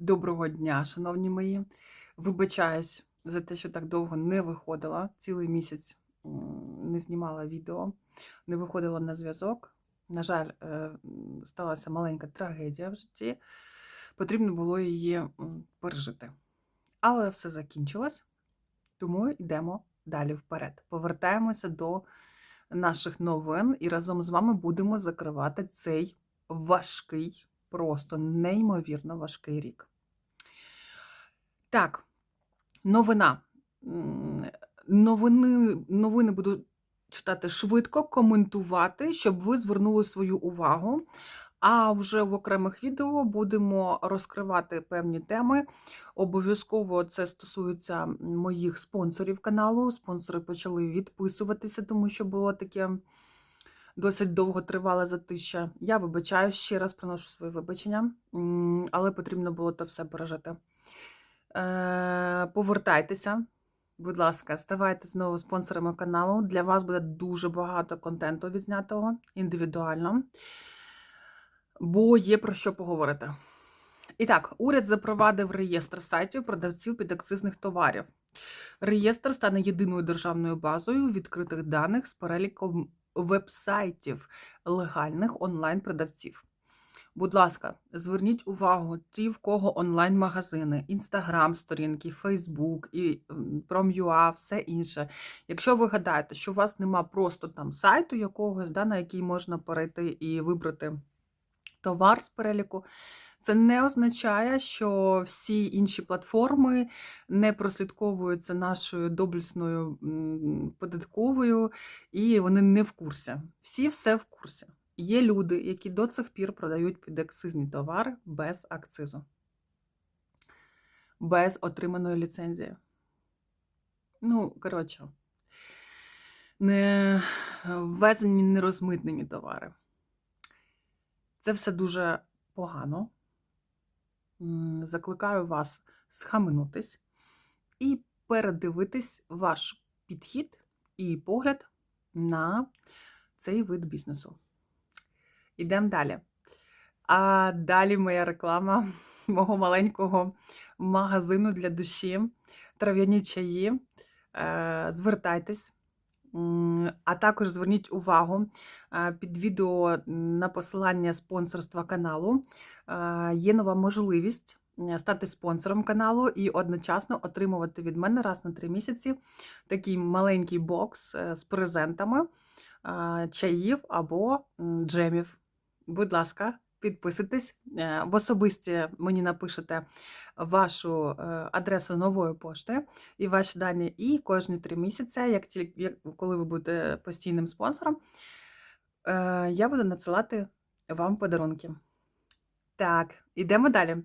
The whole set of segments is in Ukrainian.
Доброго дня, шановні мої. Вибачаюсь за те, що так довго не виходила. Цілий місяць не знімала відео, не виходила на зв'язок. На жаль, е, сталася маленька трагедія в житті. Потрібно було її пережити. Але все закінчилось, тому йдемо далі вперед. Повертаємося до наших новин і разом з вами будемо закривати цей важкий, просто неймовірно важкий рік. Так, новина. Новини, новини буду читати швидко, коментувати, щоб ви звернули свою увагу. А вже в окремих відео будемо розкривати певні теми. Обов'язково це стосується моїх спонсорів каналу. Спонсори почали відписуватися, тому що було таке досить довго тривале затища. Я вибачаю, ще раз приношу свої вибачення, але потрібно було то все пережити. Е, Повертайтеся, будь ласка, ставайте знову спонсорами каналу. Для вас буде дуже багато контенту відзнятого індивідуально, бо є про що поговорити. І так, уряд запровадив реєстр сайтів продавців підакцизних товарів. Реєстр стане єдиною державною базою відкритих даних з переліком вебсайтів легальних онлайн-продавців. Будь ласка, зверніть увагу ті, в кого онлайн-магазини, інстаграм, сторінки, Фейсбук і Prom.ua, все інше. Якщо ви гадаєте, що у вас нема просто там сайту якогось, да, на який можна перейти і вибрати товар з переліку, це не означає, що всі інші платформи не прослідковуються нашою доблесною податковою, і вони не в курсі. Всі все в курсі. Є люди, які до цих пір продають підакцизні товари без акцизу, без отриманої ліцензії. Ну, коротше, не ввезені нерозмитнені товари. Це все дуже погано. Закликаю вас схаменутись і передивитись ваш підхід і погляд на цей вид бізнесу. Ідемо далі. А далі моя реклама мого маленького магазину для душі, трав'яні чаї. Е, Звертайтесь. А також зверніть увагу е, під відео на посилання спонсорства каналу. е, Є нова можливість стати спонсором каналу і одночасно отримувати від мене раз на три місяці такий маленький бокс з презентами чаїв або джемів. Будь ласка, підписуйтесь. Е, В особисті мені напишете вашу е, адресу нової пошти і ваші дані. І кожні три місяці, як тільки коли ви будете постійним спонсором, е, я буду надсилати вам подарунки. Так, ідемо далі.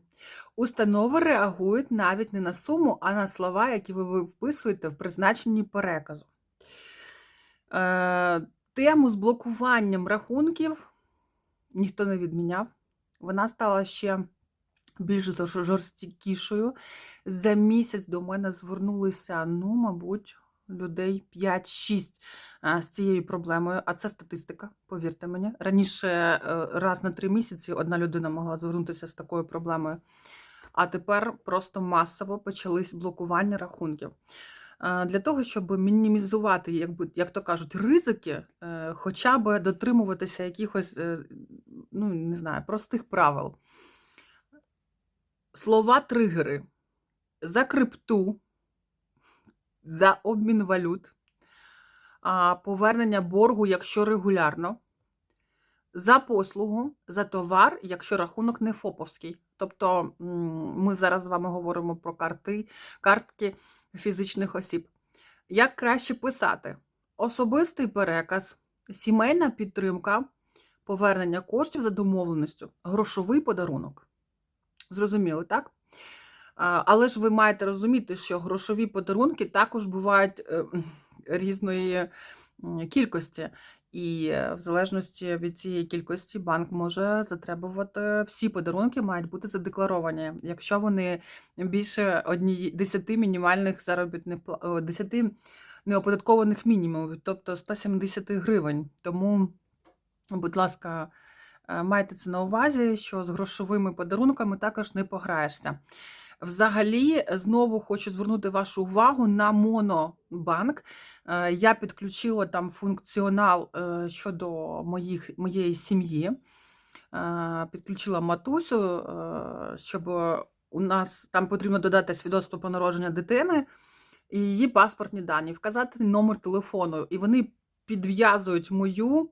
Установи реагують навіть не на суму, а на слова, які ви вписуєте в призначенні переказу. Тему з блокуванням рахунків ніхто не відміняв. Вона стала ще більш жорсткішою. За місяць до мене звернулися, ну, мабуть, людей 5-6 з цією проблемою. А це статистика, повірте мені. Раніше е, раз на три місяці одна людина могла звернутися з такою проблемою. А тепер просто масово почались блокування рахунків. Для того, щоб мінімізувати, якби, як то кажуть, ризики, е, хоча б дотримуватися якихось, е, ну, не знаю, простих правил. Слова тригери за крипту, за обмін валют, повернення боргу, якщо регулярно, за послугу, за товар, якщо рахунок не ФОПовський. Тобто ми зараз з вами говоримо про карти, картки фізичних осіб. Як краще писати? Особистий переказ, сімейна підтримка, повернення коштів за домовленістю, грошовий подарунок. Зрозуміло, так? Але ж ви маєте розуміти, що грошові подарунки також бувають е, різної кількості. І е, в залежності від цієї кількості банк може затребувати всі подарунки, мають бути задекларовані. Якщо вони більше однієї 10 мінімальних заробітних пла- 10 неоподаткованих мінімумів, тобто 170 гривень. Тому, будь ласка, Е, Майте це на увазі, що з грошовими подарунками також не пограєшся. Взагалі, знову хочу звернути вашу увагу на Монобанк. Е, Я підключила там функціонал е, щодо моїх, моєї сім'ї. Підключила матусю, щоб у нас там потрібно додати свідоцтво про народження дитини і її паспортні дані, вказати номер телефону. І вони підв'язують мою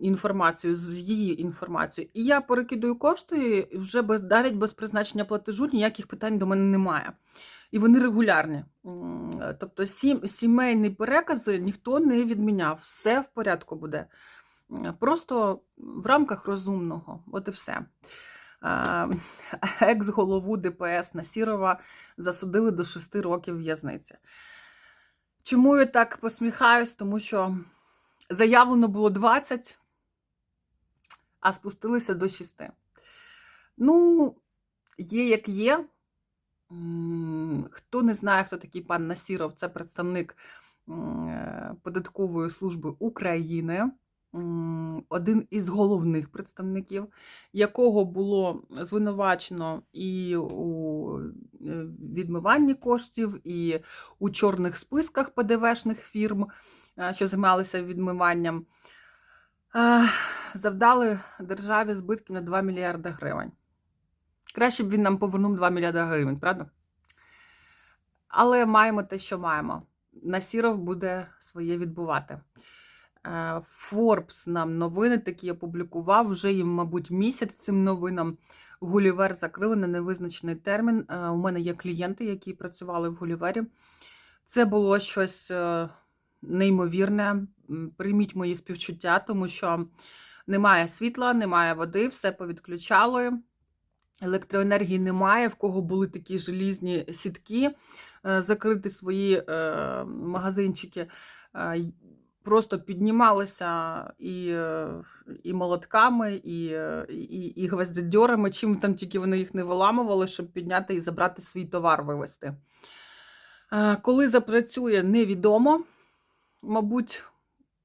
інформацію з її інформацією. І я перекидаю кошти вже без навіть без призначення платежу ніяких питань до мене немає. І вони регулярні. Тобто сім, сімейні перекази ніхто не відміняв. Все в порядку буде. Просто в рамках розумного. От і все. Екс-голову ДПС Насірова засудили до 6 років в'язниці. Чому я так посміхаюсь? Тому що заявлено було 20, а спустилися до 6. Ну, є як є. Хто не знає, хто такий пан Насіров, це представник е, податкової служби України, один із головних представників, якого було звинувачено і у е, відмиванні коштів, і у чорних списках ПДВшних фірм, е, що займалися відмиванням, е, завдали державі збитків на 2 мільярди гривень. Краще б він нам повернув 2 мільярди гривень, правда? Але маємо те, що маємо. Насіров буде своє відбувати. Е, Forbes нам новини такі опублікував. Вже їм, мабуть, місяць цим новинам. Гулівер закрили на невизначений термін. Е, У мене є клієнти, які працювали в Гулівері. Це було щось е, неймовірне. Прийміть мої співчуття, тому що немає світла, немає води, все повідключали. Електроенергії немає, в кого були такі желізні сітки, е, закрити свої е, магазинчики. Просто піднімалися і, і молотками, і, і, і гвоздодьорами, чим там тільки вони їх не виламували, щоб підняти і забрати свій товар вивезти. Е, Коли запрацює, невідомо. Мабуть,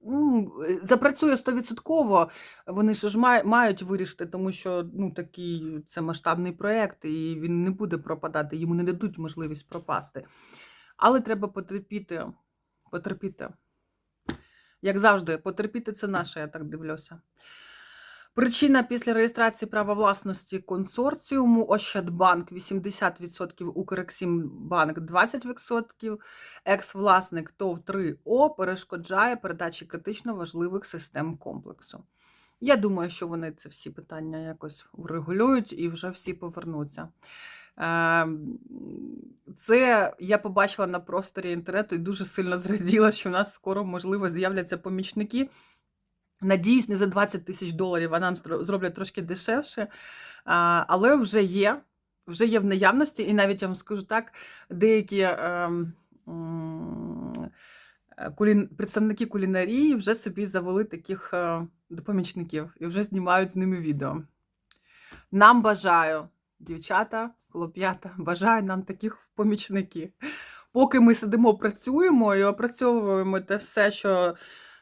ну, запрацює 100%. Вони ж мають вирішити, тому що ну, такий це масштабний проєкт, і він не буде пропадати, йому не дадуть можливість пропасти. Але треба потерпіти. потерпіти. Як завжди, потерпіти це наше, я так дивлюся. Причина після реєстрації права власності консорціуму Ощадбанк 80%, Укрексімбанк 20%, екс-власник ТОВ 3О перешкоджає передачі критично важливих систем комплексу. Я думаю, що вони це всі питання якось врегулюють і вже всі повернуться. Це я побачила на просторі інтернету і дуже сильно зраділа, що в нас скоро, можливо, з'являться помічники. Надіюсь, не за 20 тисяч доларів, а нам зроблять трошки дешевше. Але вже є, вже є в наявності, і навіть я вам скажу так, деякі ем, представники кулінарії вже собі завели таких е, допомічників і вже знімають з ними відео. Нам бажаю, дівчата, хлоп'ята, бажаю нам таких помічників. Поки ми сидимо, працюємо і опрацьовуємо те все, що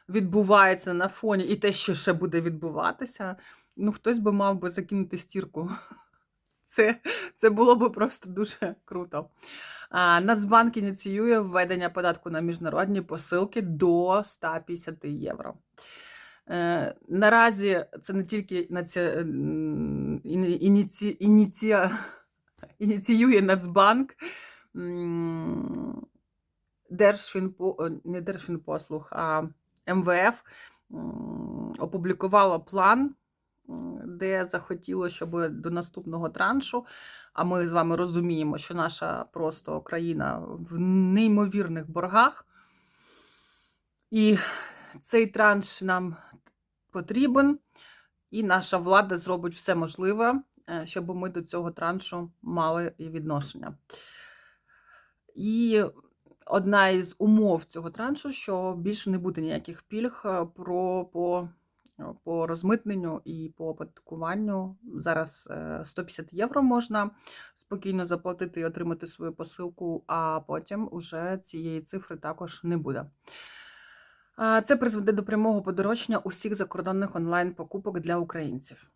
відбувається на фоні, і те, що ще буде відбуватися, ну хтось би мав би закинути стірку. Це, це було би просто дуже круто. А, Нацбанк ініціює введення податку на міжнародні посилки до 150 євро. Е, Наразі це не тільки наці... ініці... ініці... ініціює Нацбанк, Держфінпо... не Держфінпослуг, а МВФ м, опублікувало план, де захотіло, щоб до наступного траншу, а ми з вами розуміємо, що наша просто країна в неймовірних боргах. І цей транш нам потрібен, і наша влада зробить все можливе, щоб ми до цього траншу мали відношення. І одна із умов цього траншу, що більше не буде ніяких пільг е, про, по, е, по розмитненню і по оподаткуванню. Зараз е, 150 євро можна спокійно заплатити і отримати свою посилку, а потім уже цієї цифри також не буде. Це призведе до прямого подорожчання усіх закордонних онлайн-покупок для українців.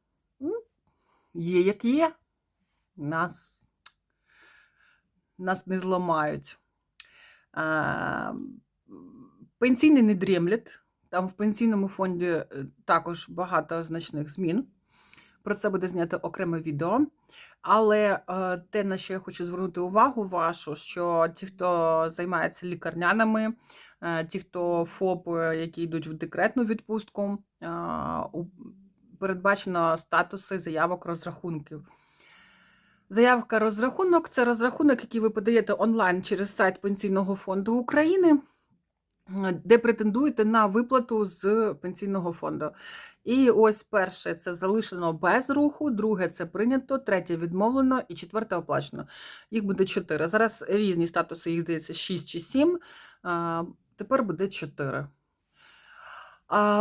Є як є. Нас, нас не зламають. А, Пенсійний не дрімлять. Там в пенсійному фонді е, також багато значних змін. Про це буде знято окреме відео. Але е, те, на що я хочу звернути увагу вашу, що ті, хто займається лікарняними, е, ті, хто ФОП, які йдуть в декретну відпустку, передбачено статуси заявок розрахунків. Заявка розрахунок це розрахунок, який ви подаєте онлайн через сайт Пенсійного фонду України, де претендуєте на виплату з пенсійного фонду. І ось перше це залишено без руху, друге це прийнято, третє відмовлено і четверте оплачено. Їх буде чотири. Зараз різні статуси, їх здається, 6 чи 7. Тепер буде 4.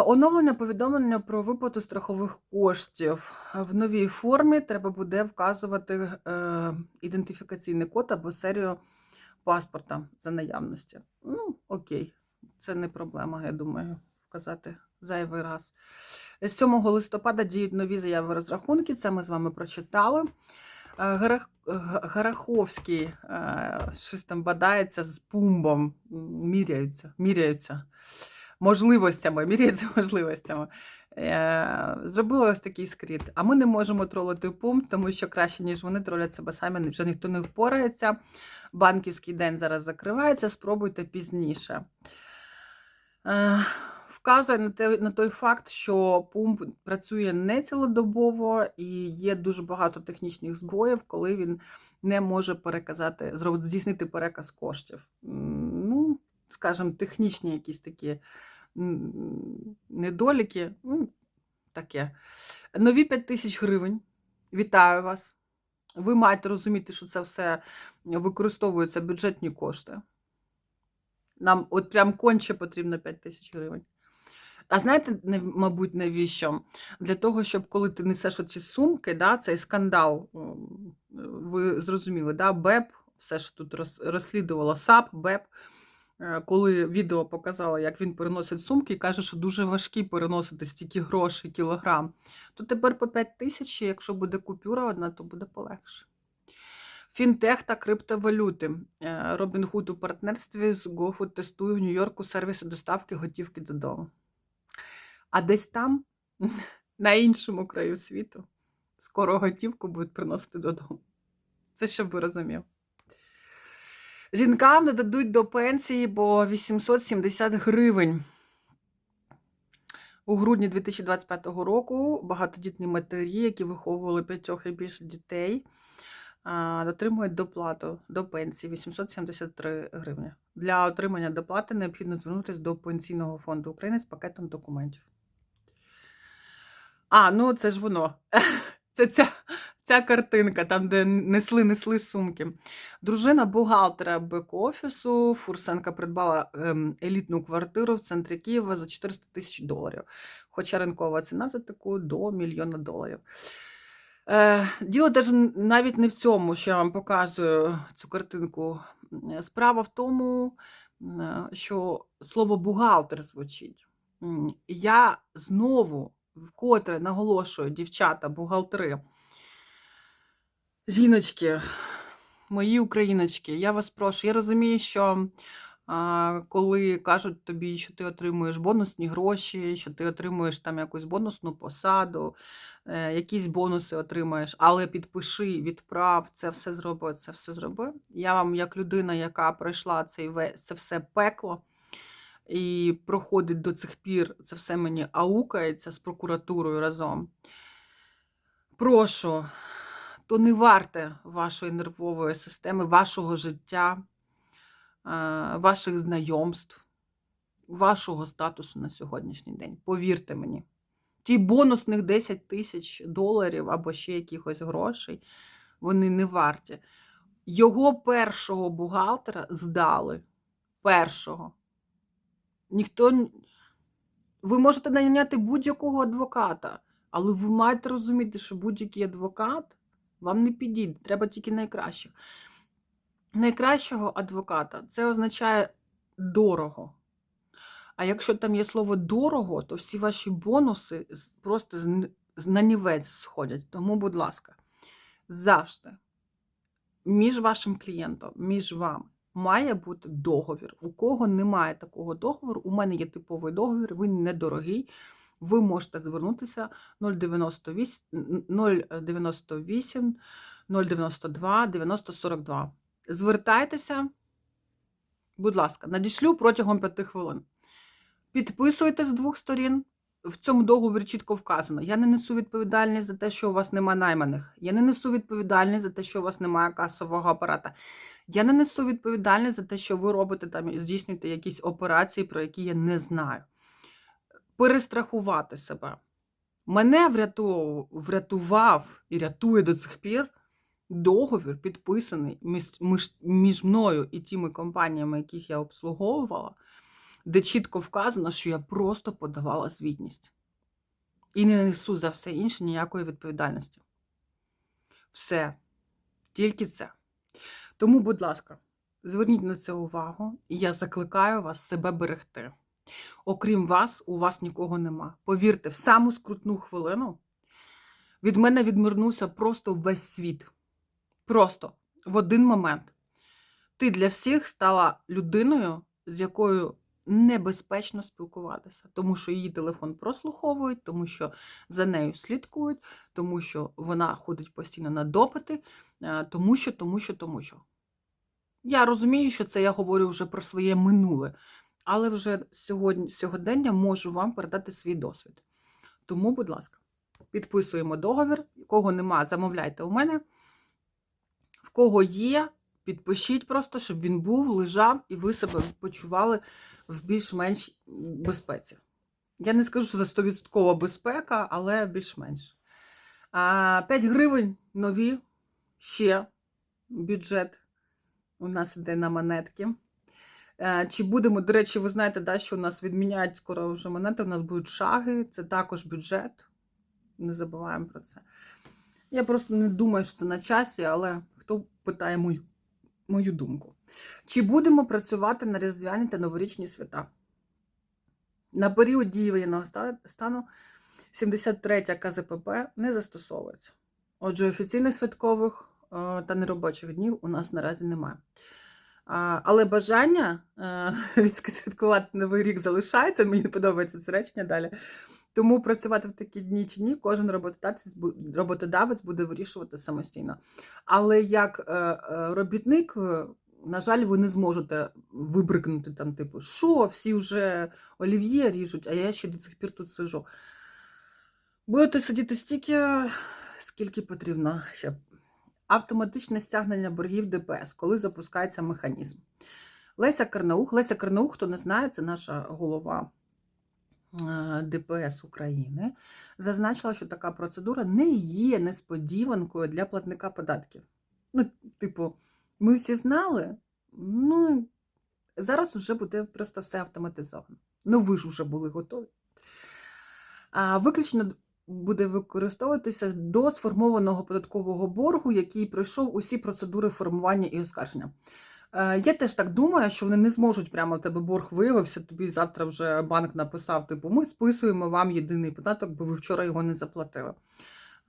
Оновлення повідомлення про виплату страхових коштів в новій формі треба буде вказувати е, ідентифікаційний код або серію паспорта за наявності. Ну, окей, це не проблема, я думаю, вказати зайвий раз. З 7 листопада діють нові заяви розрахунки, це ми з вами прочитали. Е, Гарах- Гараховський е, щось там бадається з пумбом, міряються, міряються можливостями, міряється можливостями. Е, Зробили ось такий скріт. А ми не можемо тролити пункт, тому що краще, ніж вони тролять себе самі, вже ніхто не впорається. Банківський день зараз закривається, спробуйте пізніше. Е, Вказує на, те, на той факт, що пумп працює не цілодобово і є дуже багато технічних збоїв, коли він не може переказати, здійснити переказ коштів. М, скажімо, технічні якісь такі недоліки. ну, Таке. Нові 5 тисяч гривень. Вітаю вас. Ви маєте розуміти, що це все використовуються бюджетні кошти. Нам от прям конче потрібно 5 тисяч гривень. А знаєте, мабуть, навіщо? Для того, щоб коли ти несеш оці сумки, да, цей скандал, ви зрозуміли, да, БЕП, все ж тут розслідувало САП, БЕП, коли відео показало, як він переносить сумки і каже, що дуже важкі переносити стільки грошей, кілограм, то тепер по 5 тисяч, якщо буде купюра одна, то буде полегше. Фінтех та криптовалюти. Е, Робін Худ у партнерстві з GoFood тестує в Нью-Йорку сервіси доставки готівки додому. А десь там, на іншому краю світу, скоро готівку будуть приносити додому. Це щоб ви розумів. Жінкам не дадуть до пенсії, бо 870 гривень. У грудні 2025 року багатодітні матері, які виховували п'ятьох і більше дітей, отримують доплату до пенсії 873 гривні. Для отримання доплати необхідно звернутися до Пенсійного фонду України з пакетом документів. А, ну це ж воно. Це ця, ця картинка, там, де несли, несли сумки. Дружина бухгалтера бек-офісу Фурсенка придбала ем, елітну квартиру в центрі Києва за 400 тисяч доларів. Хоча ринкова ціна за таку до мільйона доларів. Е, діло навіть не в цьому, що я вам показую цю картинку. Справа в тому, що слово бухгалтер звучить. Я знову вкотре наголошую, дівчата, бухгалтери, жіночки, мої україночки, я вас прошу, я розумію, що а, коли кажуть тобі, що ти отримуєш бонусні гроші, що ти отримуєш там якусь бонусну посаду, е, якісь бонуси отримаєш, але підпиши, відправ, це все зроби, це все зроби. Я вам, як людина, яка пройшла цей це все пекло і проходить до цих пір, це все мені аукається з прокуратурою разом. Прошу, то не варте вашої нервової системи, вашого життя, е, ваших знайомств, вашого статусу на сьогоднішній день. Повірте мені. Ті бонусних 10 тисяч доларів або ще якихось грошей, вони не варті. Його першого бухгалтера здали. Першого. Ніхто. Ви можете найняти будь-якого адвоката, але ви маєте розуміти, що будь-який адвокат вам не підійде. Треба тільки найкращих. Найкращого адвоката це означає дорого. А якщо там є слово дорого, то всі ваші бонуси просто на нівець сходять. Тому, будь ласка, завжди між вашим клієнтом, між вами має бути договір. У кого немає такого договору, у мене є типовий договір, він недорогий. Ви можете звернутися 098 098 092 9042. Звертайтеся, будь ласка, надішлю протягом 5 хвилин. Підписуйте з двох сторін. В цьому договорі чітко вказано: я не несу відповідальність за те, що у вас немає найманих. Я не несу відповідальність за те, що у вас немає касового апарата. Я не несу відповідальність за те, що ви робите там і здійснюєте якісь операції, про які я не знаю. Перестрахувати себе. Мене врятував, і рятує до цих пір договір, підписаний між, між, між мною і тими компаніями, яких я обслуговувала, де чітко вказано, що я просто подавала звітність. І не несу за все інше ніякої відповідальності. Все. Тільки це. Тому, будь ласка, зверніть на це увагу, і я закликаю вас себе берегти. Окрім вас, у вас нікого нема. Повірте, в саму скрутну хвилину від мене відмирнувся просто весь світ. Просто в один момент. Ти для всіх стала людиною, з якою небезпечно спілкуватися, тому що її телефон прослуховують, тому що за нею слідкують, тому що вона ходить постійно на допити, е, тому що, тому що, тому що. Я розумію, що це я говорю вже про своє минуле, але вже сьогодні, сьогодення можу вам передати свій досвід. Тому, будь ласка, підписуємо договір. Кого нема, замовляйте у мене. В кого є, підпишіть просто, щоб він був, лежав і ви себе почували в більш-менш безпеці. Я не скажу, що за 100% безпека, але більш-менш. А, 5 гривень нові, ще бюджет у нас йде на монетки. Е, Чи будемо, до речі, ви знаєте, да, що у нас відміняють скоро вже монети, у нас будуть шаги, це також бюджет. Не забуваємо про це. Я просто не думаю, що це на часі, але хто питає мою, мою думку. Чи будемо працювати на різдвяні та новорічні свята? На період дії воєнного стану 73 КЗПП не застосовується. Отже, офіційних святкових е, та неробочих днів у нас наразі немає. Але бажання е, відсвяткувати новий рік залишається. Мені подобається це речення далі. Тому працювати в такі дні чи ні, кожен роботодавець, буде вирішувати самостійно. Але як е, е, робітник, на жаль, ви не зможете вибрикнути там, типу, що всі вже олів'є ріжуть, а я ще до цих пір тут сижу. Будете сидіти стільки, скільки потрібно. Щоб автоматичне стягнення боргів ДПС, коли запускається механізм. Леся Карнаух, Леся Карнаух, хто не знає, це наша голова е, ДПС України, зазначила, що така процедура не є несподіванкою для платника податків. Ну, типу, ми всі знали, ну зараз вже буде просто все автоматизовано. Ну, ви ж вже були готові. А виключно буде використовуватися до сформованого податкового боргу, який пройшов усі процедури формування і оскарження. Е, Я теж так думаю, що вони не зможуть прямо тебе борг виявився. Тобі завтра вже банк написав: типу, ми списуємо вам єдиний податок, бо ви вчора його не заплатили.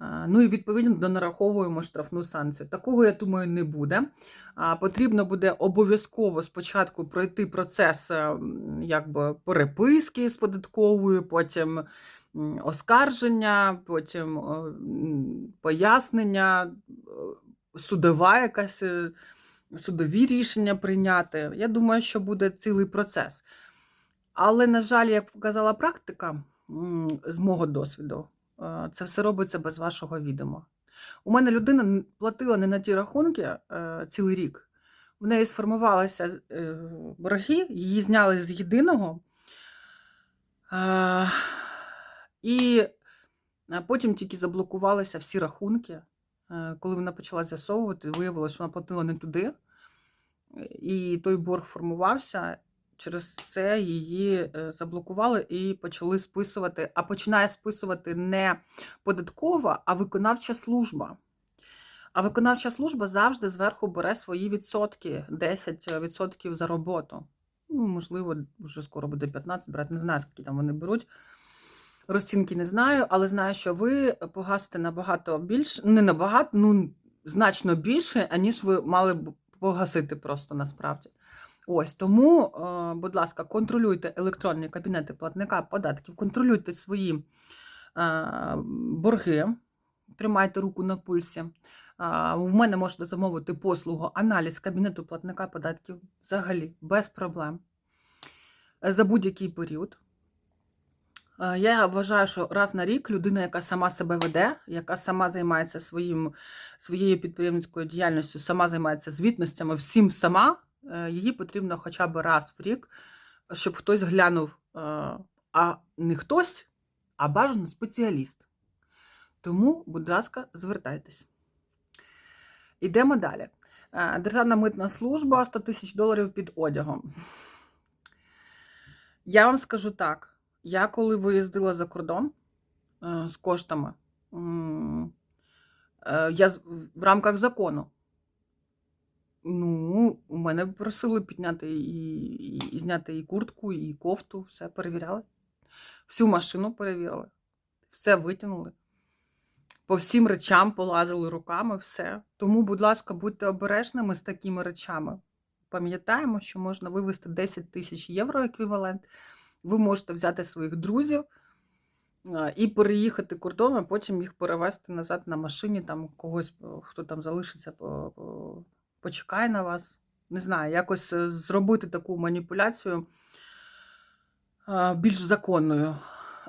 Е, Ну і відповідно донараховуємо штрафну санкцію. Такого, я думаю, не буде. Потрібно буде обов'язково спочатку пройти процес е, якби переписки з податковою, потім оскарження, потім пояснення, судова якась. е, судові рішення прийняти. Я думаю, що буде цілий процес. Але, на жаль, як показала практика з мого досвіду, е, це все робиться без вашого відома. У мене людина платила не на ті рахунки е, цілий рік. В неї сформувалися борги, її зняли з єдиного. Е, І потім тільки заблокувалися всі рахунки. Е, Коли вона почала з'ясовувати, виявилося, що вона платила не туди. І той борг формувався. Через це її е, заблокували і почали списувати. А починає списувати не податкова, а виконавча служба. А виконавча служба завжди зверху бере свої відсотки, 10% за роботу. Ну, можливо, вже скоро буде 15 брати. Не знаю, скільки там вони беруть. Розцінки не знаю, але знаю, що ви погасите набагато більше, не набагато, ну значно більше, аніж ви мали б погасити просто насправді. Ось тому, е, будь ласка, контролюйте електронні кабінети платника податків, контролюйте свої е, борги, тримайте руку на пульсі. В мене можете замовити послугу аналіз кабінету платника податків взагалі без проблем е, за будь-який період. Е, Я вважаю, що раз на рік людина, яка сама себе веде, яка сама займається своїм, своєю підприємницькою діяльністю, сама займається звітностями, всім сама, е, її потрібно хоча б раз в рік, щоб хтось глянув, е, а не хтось, а бажано спеціаліст. Тому, будь ласка, звертайтесь. Ідемо далі. Державна митна служба 100 тисяч доларів під одягом. Я вам скажу так: я коли виїздила за кордон е, з коштами, е, я в рамках закону. Ну, у мене просили підняти і, і, зняти і куртку, і кофту, все перевіряли. Всю машину перевірили, все витягнули. По всім речам полазили руками, все. Тому, будь ласка, будьте обережними з такими речами. Пам'ятаємо, що можна вивести 10 тисяч євро еквівалент. Ви можете взяти своїх друзів і переїхати кордон, а потім їх перевезти назад на машині, там когось, хто там залишиться, по- по- почекає на вас. Не знаю, якось е, зробити таку маніпуляцію більш законною,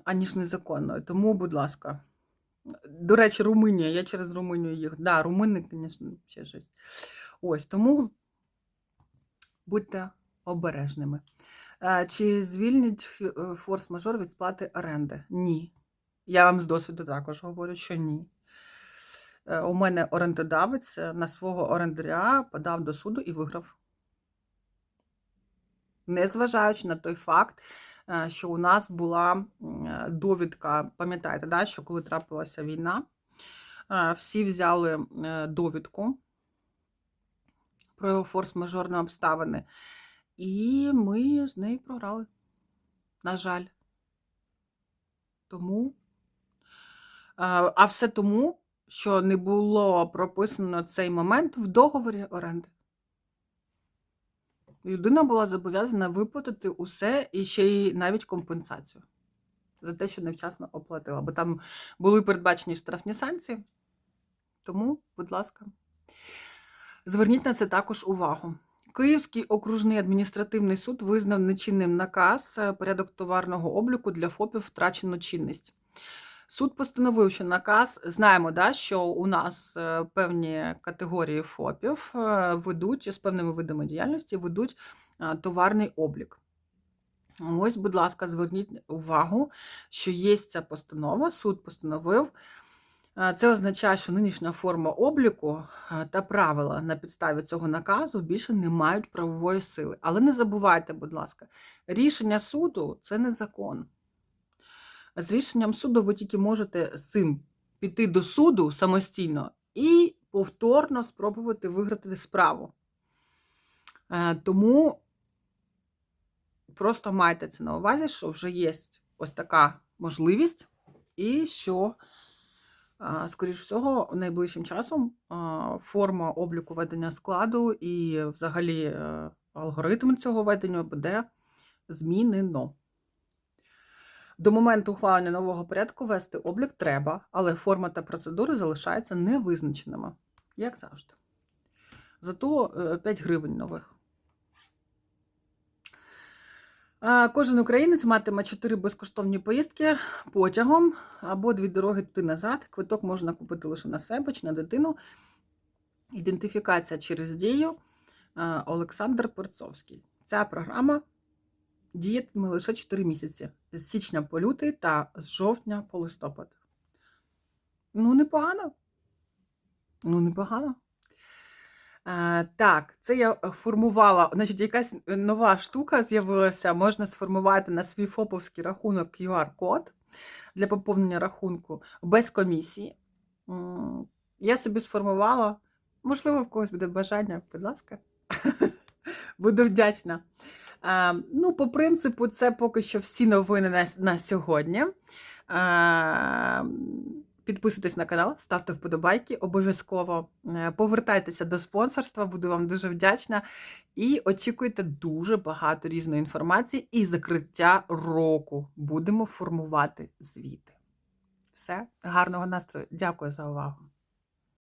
аніж незаконною. Тому, будь ласка. До речі, Румунія. Я через Румунію їх. Да, румуни, звісно, ще жесть. Ось тому будьте обережними. Е, Чи звільнить е, форс-мажор від сплати оренди? Ні. Я вам з досвіду також говорю, що ні. Е, У мене орендодавець на свого орендаря подав до суду і виграв. Незважаючи на той факт, що у нас була довідка, пам'ятаєте, да, що коли трапилася війна, всі взяли довідку про форс-мажорні обставини, і ми з нею програли. На жаль. Тому. А все тому, що не було прописано цей момент в договорі оренди. Людина була зобов'язана виплатити усе і ще й навіть компенсацію за те, що невчасно оплатила. Бо там були передбачені штрафні санкції. Тому, будь ласка, зверніть на це також увагу. Київський окружний адміністративний суд визнав нечинним наказ е, порядок товарного обліку для ФОПів втрачено чинність. Суд постановив, що наказ знаємо, да, що у нас е, певні категорії ФОПів е, ведуть з певними видами діяльності ведуть товарний облік. Ось, будь ласка, зверніть увагу, що є ця постанова. Суд постановив. Це означає, що нинішня форма обліку та правила на підставі цього наказу більше не мають правової сили. Але не забувайте, будь ласка, рішення суду це не закон. З рішенням суду ви тільки можете цим піти до суду самостійно і повторно спробувати виграти справу. Е, Тому просто майте це на увазі, що вже є ось така можливість, і що, скоріш всього, найближчим часом форма обліку ведення складу і взагалі е, алгоритм цього ведення буде змінено. До моменту ухвалення нового порядку вести облік треба, але форма та процедури залишаються невизначеними, як завжди. Зато е, 5 гривень нових. А, Кожен українець матиме 4 безкоштовні поїздки потягом або дві дороги туди назад. Квиток можна купити лише на себе чи на дитину. Ідентифікація через дію Олександр Перцовський. Ця програма діятиме лише 4 місяці з січня по лютий та з жовтня по листопад. Ну, непогано. Ну, непогано. Е, Так, це я формувала, значить, якась нова штука з'явилася. Можна сформувати на свій ФОПовський рахунок QR-код для поповнення рахунку без комісії. Я собі сформувала. Можливо, в когось буде бажання, будь ласка. Буду вдячна. Е, ну, по принципу, це поки що всі новини на сьогодні. Підписуйтесь на канал, ставте вподобайки, обов'язково е, повертайтеся до спонсорства, буду вам дуже вдячна. І очікуйте дуже багато різної інформації і закриття року. Будемо формувати звіти. Все, гарного настрою. Дякую за увагу.